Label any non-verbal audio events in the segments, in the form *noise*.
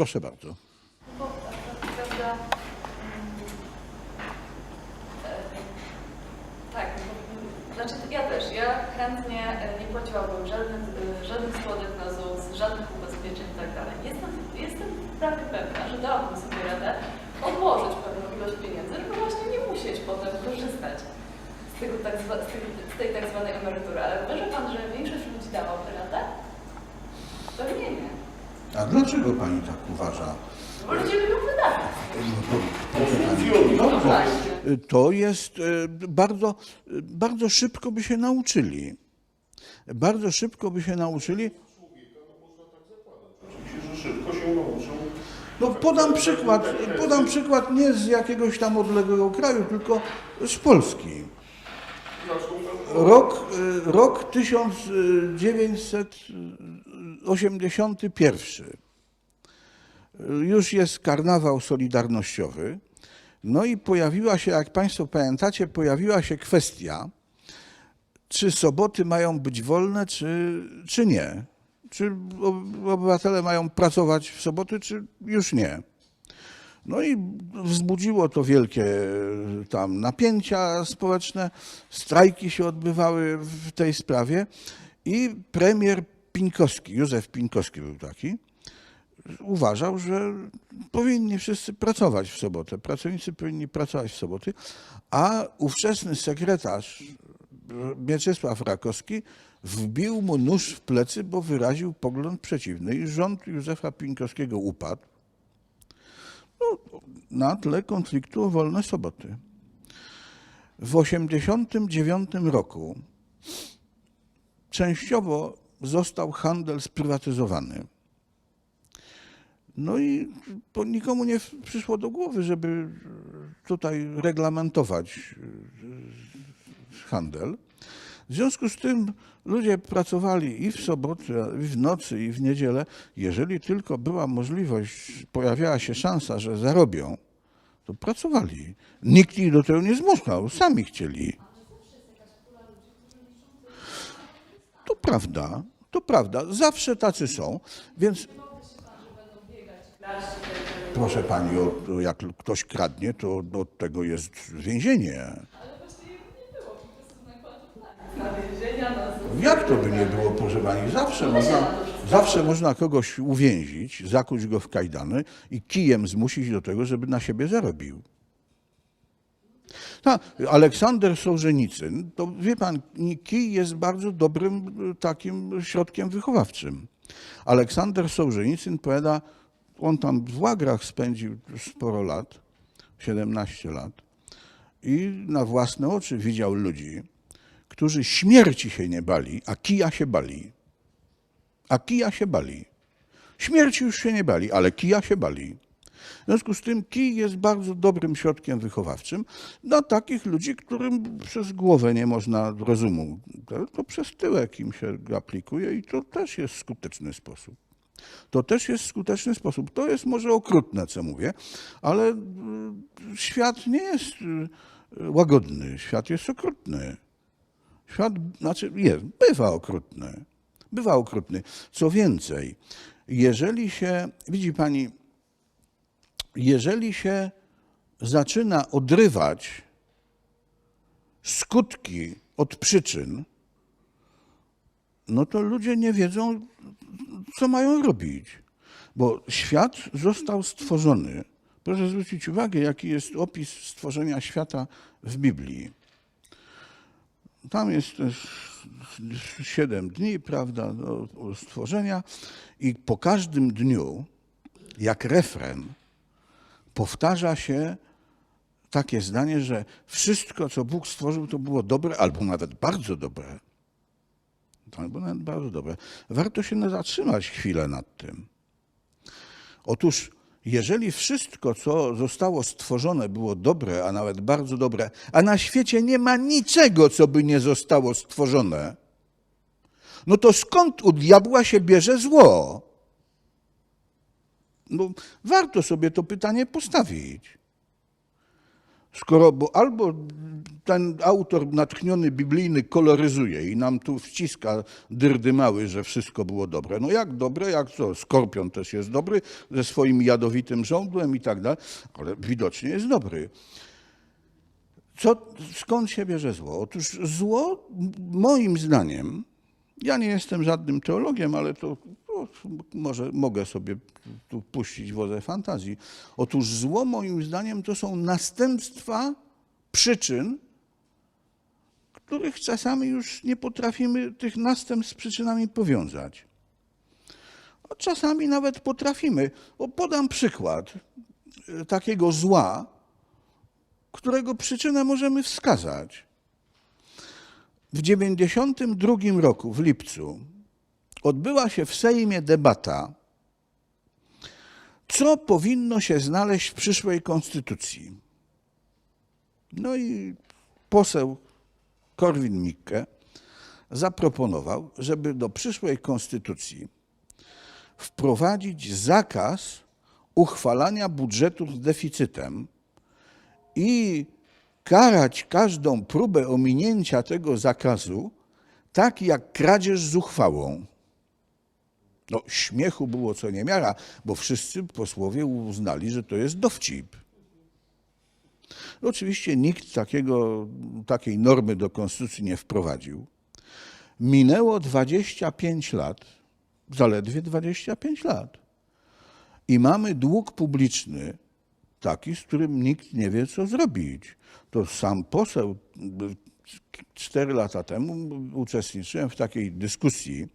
Proszę bardzo. Tak znaczy ja też, ja chętnie e, nie płaciłabym żadnych, e, żadnych składek na ZUS, żadnych ubezpieczeń i tak dalej. Jestem, jestem prawie pewna, że dałabym sobie radę odłożyć pewną ilość pieniędzy, żeby właśnie nie musieć potem korzystać z, tego tak z, tej, tak zwanej emerytury. Ale uważa Pan, że większość ludzi dałaby. A dlaczego pani tak uważa? Bo ludzie lubią wydawać. No to, jest e, bardzo, e, bardzo szybko by się nauczyli. Bardzo szybko by się nauczyli. Oczywiście, że szybko się nauczą. No podam przykład, podam przykład nie z jakiegoś tam odległego kraju, tylko z Polski. Zaczną tam Rok, y, rok 1981. Już jest karnawał solidarnościowy. No i pojawiła się, jak Państwo pamiętacie, pojawiła się kwestia, czy soboty mają być wolne, czy, czy nie. Czy ob- obywatele mają pracować w soboty, czy już nie. No i wzbudziło to wielkie e, tam napięcia społeczne, strajki się odbywały w tej sprawie i premier Pińkowski, Józef Pińkowski był taki, uważał, że powinni wszyscy pracować w sobotę, pracownicy powinni pracować w soboty, a ówczesny sekretarz Mieczysław Rakowski wbił mu nóż w plecy, bo wyraził pogląd przeciwny i rząd Józefa Pińkowskiego upadł na tle konfliktu o wolne soboty. W 1989 roku częściowo został handel sprywatyzowany. No i nikomu nie przyszło do głowy, żeby tutaj reglamentować y, handel. W związku z tym ludzie pracowali i w sobotę, i w nocy, i w niedzielę. Jeżeli tylko była możliwość, pojawiała się szansa, że zarobią, to pracowali. Nikt ich do tego nie zmuszał, sami chcieli. Prawda, to prawda. Zawsze tacy są, więc proszę pani, jak ktoś kradnie, to od tego jest więzienie. Jak to by nie było, pani? Zawsze można, zawsze można kogoś uwięzić, zakuć go w kajdany i kijem zmusić do tego, żeby na siebie zarobił. Ta, Aleksander Sołżenicyn, to wie pan, kij jest bardzo dobrym y, takim środkiem wychowawczym. Aleksander Sołżenicyn powiada, on tam w łagrach spędził sporo lat, 17 lat, i na własne oczy widział ludzi, którzy śmierci się nie bali, a kija się bali. A kija się bali. Śmierci już się nie bali, ale kija się bali. W związku z tym kij jest bardzo dobrym środkiem wychowawczym dla takich ludzi, którym przez głowę nie można rozumu. To, przez tyłek im się aplikuje i to też jest skuteczny sposób. To też jest skuteczny sposób. To jest może okrutne, co mówię, ale y, świat nie jest y, łagodny, świat jest okrutny. Świat, znaczy jest, bywa okrutny. Bywa okrutny. Co więcej, jeżeli się, widzi pani, jeżeli się zaczyna odrywać skutki od przyczyn, no to ludzie nie wiedzą, co mają robić. Bo świat został stworzony. Proszę zwrócić uwagę, jaki jest opis stworzenia świata w Biblii. Tam jest siedem dni, prawda, stworzenia i po każdym dniu, jak refren, powtarza się takie zdanie, że wszystko, co Bóg stworzył, to było dobre, albo nawet bardzo dobre. Albo nawet bardzo dobre. Warto się zatrzymać chwilę nad tym. Otóż, jeżeli wszystko, co zostało stworzone, było dobre, a nawet bardzo dobre, a na świecie nie ma niczego, co by nie zostało stworzone, no to skąd u diabła się bierze zło? No, warto sobie to pytanie postawić. Skoro, bo albo ten autor natchniony biblijny koloryzuje i nam tu wciska dyrdy mały, że wszystko było dobre. No jak dobre, jak co? Skorpion też jest dobry, ze swoim jadowitym żądłem i tak dalej, ale widocznie jest dobry. Co, skąd się bierze zło? Otóż zło, moim zdaniem, ja nie jestem żadnym teologiem, ale to, to może mogę sobie tu puścić wodze fantazji. Otóż zło, moim zdaniem, to są następstwa przyczyn, których czasami już nie potrafimy tych następstw z przyczynami powiązać. A czasami nawet potrafimy. O, podam przykład e, takiego zła, którego przyczynę możemy wskazać. W 1992 roku, w lipcu, odbyła się w Sejmie debata, co powinno się znaleźć w przyszłej konstytucji. No i poseł Korwin-Mikke zaproponował, żeby do przyszłej konstytucji wprowadzić zakaz uchwalania budżetu z deficytem i karać każdą próbę ominięcia tego zakazu tak jak kradzież z uchwałą. No, śmiechu było co niemiara, bo wszyscy posłowie uznali, że to jest dowcip. Oczywiście nikt takiego, takiej normy do konstytucji nie wprowadził. Minęło 25 lat, zaledwie 25 lat. I mamy dług publiczny taki, z którym nikt nie wie, co zrobić. To sam poseł cztery lata temu uczestniczyłem w takiej dyskusji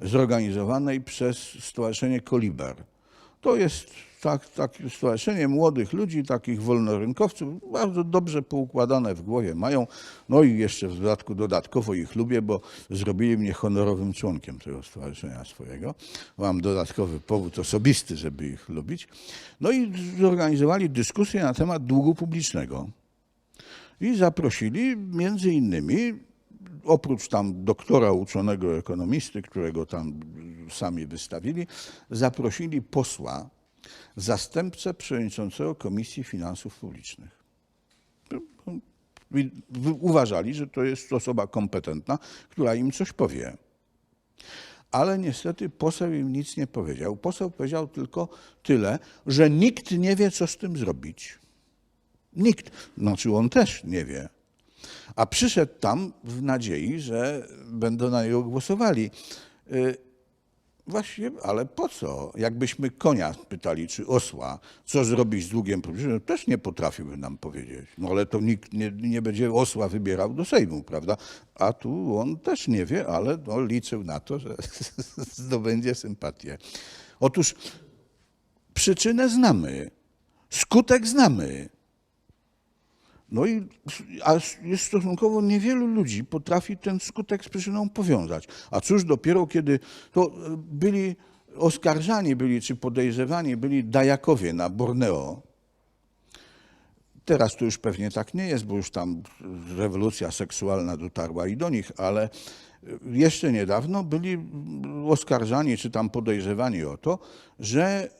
zorganizowanej przez Stowarzyszenie Koliber. To jest tak, takie stowarzyszenie młodych ludzi, takich wolnorynkowców, bardzo dobrze poukładane w głowie mają. No i jeszcze w dodatku dodatkowo ich lubię, bo zrobili mnie honorowym członkiem tego stowarzyszenia swojego. Mam dodatkowy powód osobisty, żeby ich lubić. No i zorganizowali dyskusję na temat długu publicznego. I zaprosili między innymi, oprócz tam doktora uczonego ekonomisty, którego tam sami wystawili, zaprosili posła, zastępcę przewodniczącego Komisji Finansów Publicznych. Uważali, że to jest osoba kompetentna, która im coś powie. Ale niestety poseł im nic nie powiedział. Poseł powiedział tylko tyle, że nikt nie wie, co z tym zrobić. Nikt. Znaczy on też nie wie. A przyszedł tam w nadziei, że będą na niego głosowali. Y, Właśnie, ale po co? Jakbyśmy konia pytali, czy osła, co zrobić z długiem publicznym, też nie potrafiłby nam powiedzieć. No ale to nikt nie, nie będzie osła wybierał do Sejmu, prawda? A tu on też nie wie, ale no, liczył na to, że *laughs* zdobędzie sympatię. Otóż przyczynę znamy, skutek znamy. No i a jest stosunkowo niewielu ludzi potrafi ten skutek z przyczyną powiązać. A cóż dopiero, kiedy to e, byli oskarżani, byli czy podejrzewani, byli dajakowie na Borneo. Teraz to już pewnie tak nie jest, bo już tam rewolucja seksualna dotarła i do nich, ale jeszcze niedawno byli oskarżani czy tam podejrzewani o to, że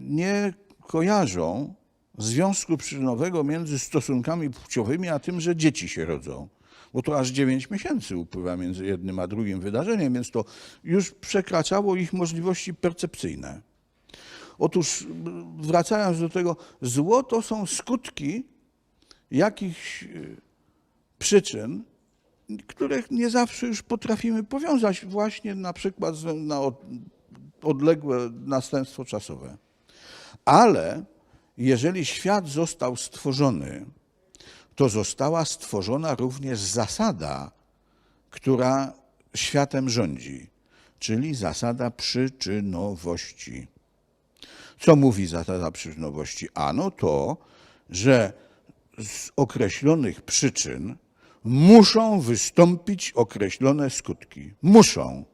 nie kojarzą związku przyczynowego między stosunkami płciowymi a tym, że dzieci się rodzą. Bo to aż 9 miesięcy upływa między jednym a drugim wydarzeniem, więc to już przekraczało ich możliwości percepcyjne. Otóż wracając do tego, zło to są skutki jakichś y, przyczyn, których nie zawsze już potrafimy powiązać właśnie na przykład na od- odległe następstwo czasowe. Ale jeżeli świat został stworzony, to została stworzona również zasada, która światem rządzi, czyli zasada przyczynowości. Co mówi zasada przyczynowości? Ano to, że z określonych przyczyn muszą wystąpić określone skutki. Muszą.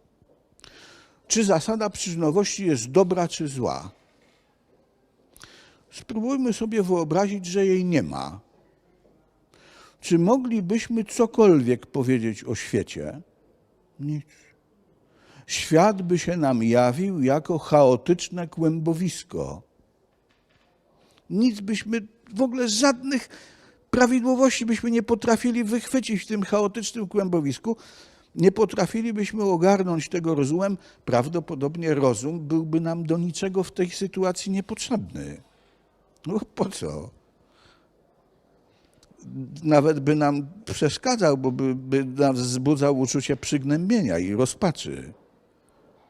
Czy zasada przyczynowości jest dobra czy zła? Spróbujmy sobie wyobrazić, że jej nie ma. Czy moglibyśmy cokolwiek powiedzieć o świecie? Nic. Świat by się nam jawił jako chaotyczne kłębowisko. Nic byśmy, w ogóle żadnych prawidłowości byśmy nie potrafili wychwycić w tym chaotycznym kłębowisku, nie potrafilibyśmy ogarnąć tego rozumem, prawdopodobnie rozum byłby nam do niczego w tej sytuacji niepotrzebny. No po co? Nawet by nam przeszkadzał, bo by, by nas wzbudzał uczucie przygnębienia i rozpaczy,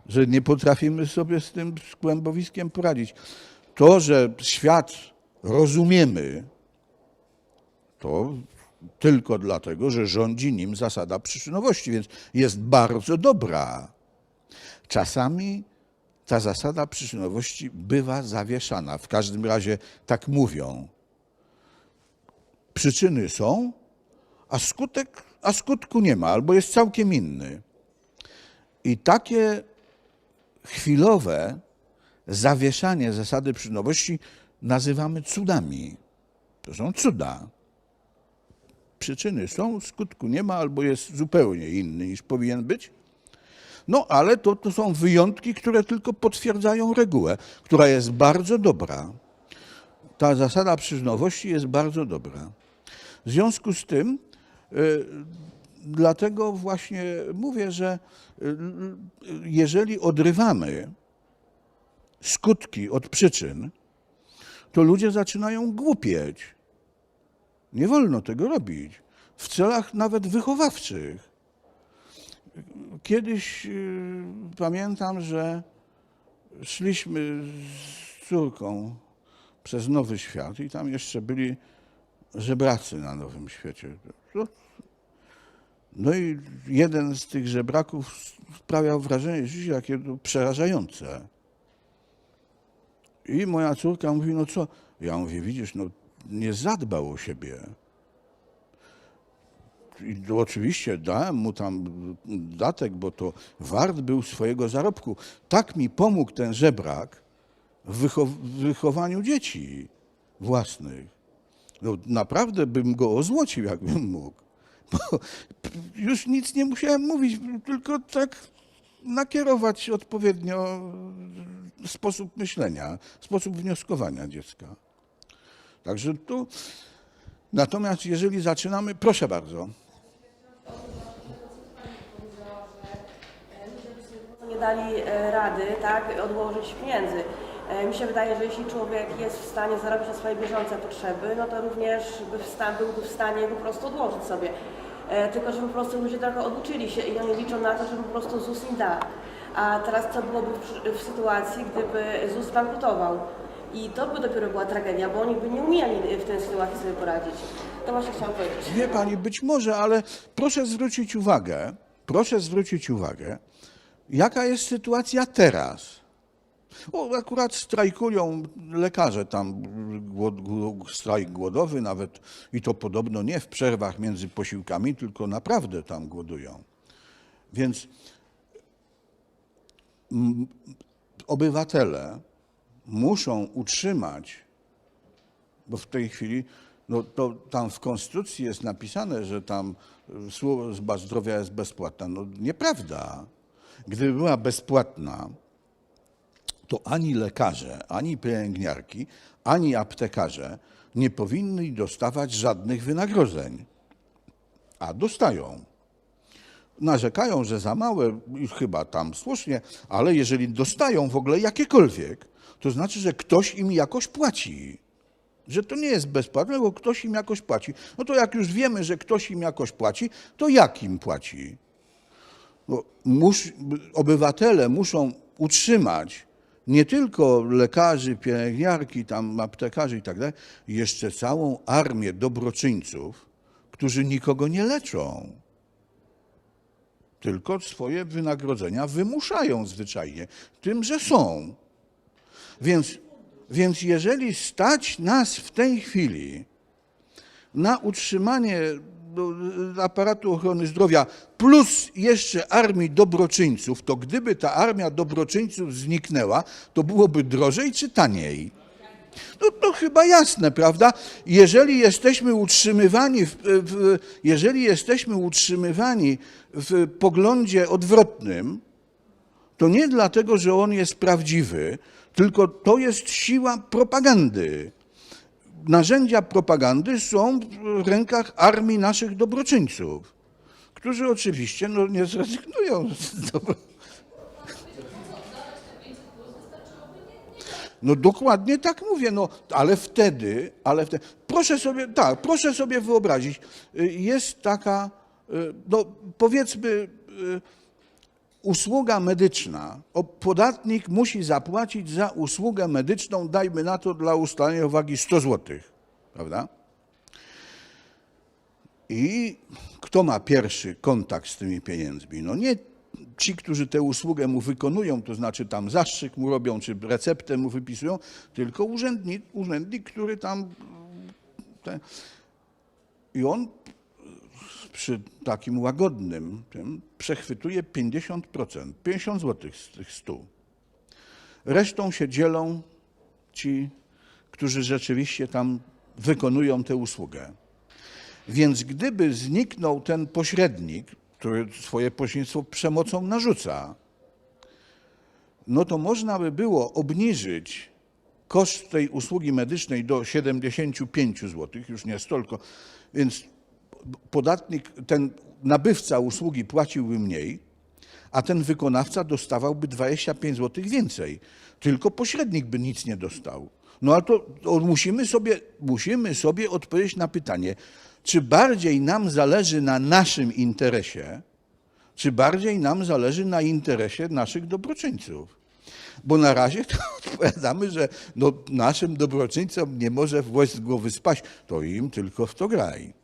że nie potrafimy sobie z tym kłębowiskiem poradzić. To, że świat rozumiemy, to tylko dlatego, że rządzi nim zasada przyczynowości, więc jest bardzo dobra. Czasami ta zasada przyczynowości bywa zawieszana. W każdym razie tak mówią. Przyczyny są, a skutek, a skutku nie ma, albo jest całkiem inny. I takie chwilowe zawieszanie zasady przyczynowości nazywamy cudami. To są cuda przyczyny są, skutku nie ma, albo jest zupełnie inny niż powinien być. No ale to, to są wyjątki, które tylko potwierdzają regułę, która jest bardzo dobra. Ta zasada przyczynowości jest bardzo dobra. W związku z tym, y, dlatego właśnie mówię, że y, y, jeżeli odrywamy skutki od przyczyn, to ludzie zaczynają głupieć. Nie wolno tego robić. W celach nawet wychowawczych. Kiedyś y, pamiętam, że szliśmy z córką przez Nowy Świat i tam jeszcze byli żebracy na Nowym Świecie. No, i jeden z tych żebraków sprawiał wrażenie, że jakie to przerażające. I moja córka mówi, no co? Ja mówię, widzisz, no nie zadbał o siebie. I oczywiście dałem mu tam datek, bo to wart był swojego zarobku. Tak mi pomógł ten żebrak w w wychowaniu dzieci własnych. No, naprawdę bym go ozłocił, jakbym mógł. *laughs* Bo już nic nie musiałem mówić, tylko tak nakierować odpowiednio sposób myślenia, sposób wnioskowania dziecka. Także tu. Natomiast jeżeli zaczynamy, proszę bardzo. nie dali e, rady, tak, odłożyć pieniędzy. E, Mi się wydaje, że jeśli człowiek jest w stanie zarobić na swoje bieżące potrzeby, no to również by byłby w stanie po prostu odłożyć sobie. E, Tylko, że po prostu ludzie trochę oduczyli się i oni liczą na to, że po prostu ZUS im da. A teraz co byłoby w, w sytuacji, gdyby ZUS bankrutował? I to by dopiero była tragedia, bo oni by nie umieli w tej sytuacji sobie poradzić. To właśnie chciałam powiedzieć. Wie pani, być może, ale proszę zwrócić uwagę, proszę zwrócić uwagę, jaka jest sytuacja teraz. O, akurat strajkują lekarze tam, głod, strajk głodowy nawet i to podobno nie w przerwach między posiłkami, tylko naprawdę tam głodują. Więc mm, obywatele muszą utrzymać bo w tej chwili, no to tam w Konstytucji jest napisane, że tam y, służba zdrowia jest bezpłatna. No nieprawda. Gdyby była bezpłatna, to ani lekarze, ani pielęgniarki, ani aptekarze nie powinni dostawać żadnych wynagrodzeń. A dostają. Narzekają, że za małe, chyba tam słusznie, ale jeżeli dostają w ogóle jakiekolwiek, to znaczy, że ktoś im jakoś płaci że to nie jest bezpłatne, bo ktoś im jakoś płaci. No to jak już wiemy, że ktoś im jakoś płaci, to jak im płaci? No, mus, obywatele muszą utrzymać nie tylko lekarzy, pielęgniarki, tam aptekarzy i tak dalej, jeszcze całą armię dobroczyńców, którzy nikogo nie leczą. Tylko swoje wynagrodzenia wymuszają zwyczajnie tym, że są. Więc, więc jeżeli stać nas w tej chwili na utrzymanie no, aparatu ochrony zdrowia plus jeszcze armii dobroczyńców, to gdyby ta armia dobroczyńców zniknęła, to byłoby drożej czy taniej? No to chyba jasne, prawda? Jeżeli jesteśmy utrzymywani w, w, jeżeli jesteśmy utrzymywani w poglądzie odwrotnym, to nie dlatego, że on jest prawdziwy, tylko to jest siła propagandy. narzędzia propagandy są w rękach armii naszych dobroczyńców, którzy oczywiście no, nie zrezygnują z dobro... No dokładnie tak mówię, no ale wtedy, ale wtedy, proszę sobie, tak, proszę sobie wyobrazić, y, jest taka, y, no powiedzmy, y, usługa medyczna, podatnik musi zapłacić za usługę medyczną, dajmy na to dla ustalenia wagi 100 zł, prawda? I kto ma pierwszy kontakt z tymi pieniędzmi? No nie ci, którzy tę usługę mu wykonują, to znaczy tam zastrzyk mu robią, czy receptę mu wypisują, tylko urzędnik, urzędnik który tam. I on przy takim łagodnym tym przechwytuje 50%, 50 zł z tych 100. Resztą się dzielą ci, którzy rzeczywiście tam wykonują tę usługę. Więc gdyby zniknął ten pośrednik, który swoje pośrednictwo przemocą narzuca, no to można by było obniżyć koszt tej usługi medycznej do 75 zł, już nie stolko, więc podatnik, ten nabywca usługi płaciłby mniej, a ten wykonawca dostawałby 25 zł więcej. Tylko pośrednik by nic nie dostał. No ale to, musimy, sobie, musimy sobie odpowiedzieć na pytanie, czy bardziej nam zależy na naszym interesie, czy bardziej nam zależy na interesie naszych dobroczyńców. Bo na razie *laughs* to odpowiadamy, że no, naszym dobroczyńcom nie może włość z głowy spaść, to im tylko w to graj.